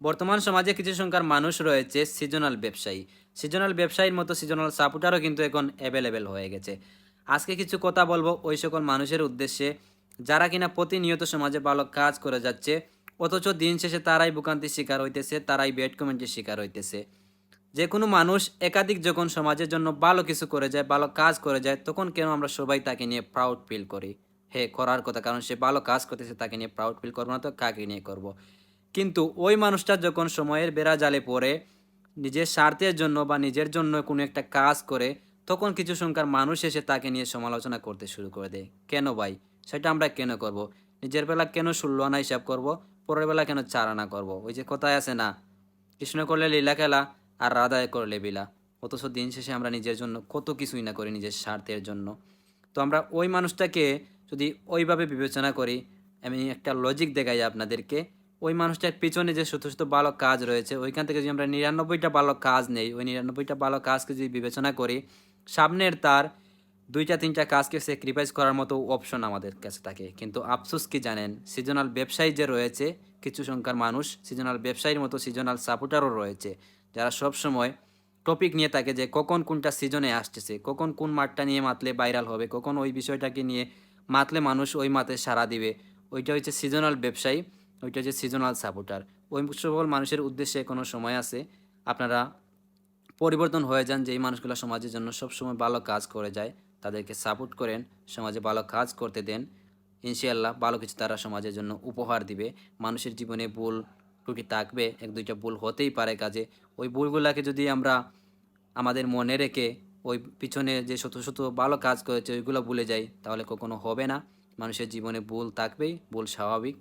বর্তমান সমাজে কিছু সংখ্যার মানুষ রয়েছে সিজনাল ব্যবসায়ী। সিজনাল ব্যবসায়ীর মতো সিজনাল সাপোর্টারও কিন্তু এখন অ্যাভেলেবেল হয়ে গেছে। আজকে কিছু কথা বলব ওই সকল মানুষের উদ্দেশ্যে। যারা কিনা প্রতিনিয়ত সমাজে ভালো কাজ করে যাচ্ছে, অথচ দিন শেষে তারাই ভোগান্তির শিকার হইতেছে, তারাই বেড কমেন্টের শিকার হইতেছে। যে কোনো মানুষ একাধিক যখন সমাজের জন্য ভালো কিছু করে যায়, ভালো কাজ করে যায়, তখন কেন আমরা সবাই তাকে নিয়ে প্রাউড ফিল করি? হে, করার কথা, কারণ সে ভালো কাজ করতেছে, তাকে নিয়ে প্রাউড ফিল করব না তো কাকে নিয়ে করব। কিন্তু ওই মানুষটা যখন সময়ের বেড়া জালে পড়ে, নিজের স্বার্থের জন্য বা নিজের জন্য কোনো একটা কাজ করে, তখন কিছু সংখ্যার মানুষ এসে তাকে নিয়ে সমালোচনা করতে শুরু করে দেয়। কেন ভাই? সেটা আমরা কেন করব। নিজের বেলা কেন ষোলো আনা হিসাব করব? পরের বেলা কেন চার আনা করব? ওই যে কথায় আছে না, কৃষ্ণ করলে লীলা খেলা আর রাধায় করলে বিলা অথচ দিন শেষে আমরা নিজের জন্য কত কিছুই না করি নিজের স্বার্থের জন্য। তো আমরা ওই মানুষটাকে যদি ওইভাবে বিবেচনা করি, আমি একটা লজিক দেখাই আপনাদেরকে। ওই মানুষটার পিছনে যে শত শত ভালো কাজ রয়েছে, ওইখান থেকে যদি আমরা নিরানব্বইটা ভালো কাজ নেই, ওই নিরানব্বইটা ভালো কাজকে যদি বিবেচনা করি, সামনের তার দুইটা, তিনটা কাজকে স্যাক্রিফাইস করার মতো অপশন আমাদের কাছে থাকে। কিন্তু আফসোস কি জানেন সিজনাল ব্যবসায়ী যে রয়েছে, কিছু সংখ্যার মানুষ সিজনাল ব্যবসায়ীর মতো সিজনাল সাপোর্টারও রয়েছে, যারা সব সময় টপিক নিয়ে থাকে যে কখন কোনটা সিজনে আসতেছে, কখন কোন মাঠটা নিয়ে মাতলে ভাইরাল হবে, কখন ওই বিষয়টাকে নিয়ে মাতলে মানুষ ওই মাতে সাড়া দিবে, ওইটা হচ্ছে সিজনাল ব্যবসায়ী। ওইটা হচ্ছে সিজনাল সাপোর্টার ওই সকল মানুষের উদ্দেশ্যে কোনো সময় আছে, আপনারা পরিবর্তন হয়ে যান যে এই মানুষগুলো সমাজের জন্য সবসময় ভালো কাজ করে যায়, তাদেরকে সাপোর্ট করেন, সমাজে ভালো কাজ করতে দেন, ইনশাআল্লাহ ভালো কিছু তারা সমাজের জন্য উপহার দিবে। মানুষের জীবনে ভুল ত্রুটি থাকবে, এক দুইটা ভুল হতেই পারে কাজে। ওই ভুলগুলোকে যদি আমরা আমাদের মনে রেখে ওই পিছনে যে শত শত ভালো কাজ করেছে, ওইগুলো ভুলে যাই, তাহলে কখনো হবে না। মানুষের জীবনে ভুল থাকবেই, ভুল স্বাভাবিক।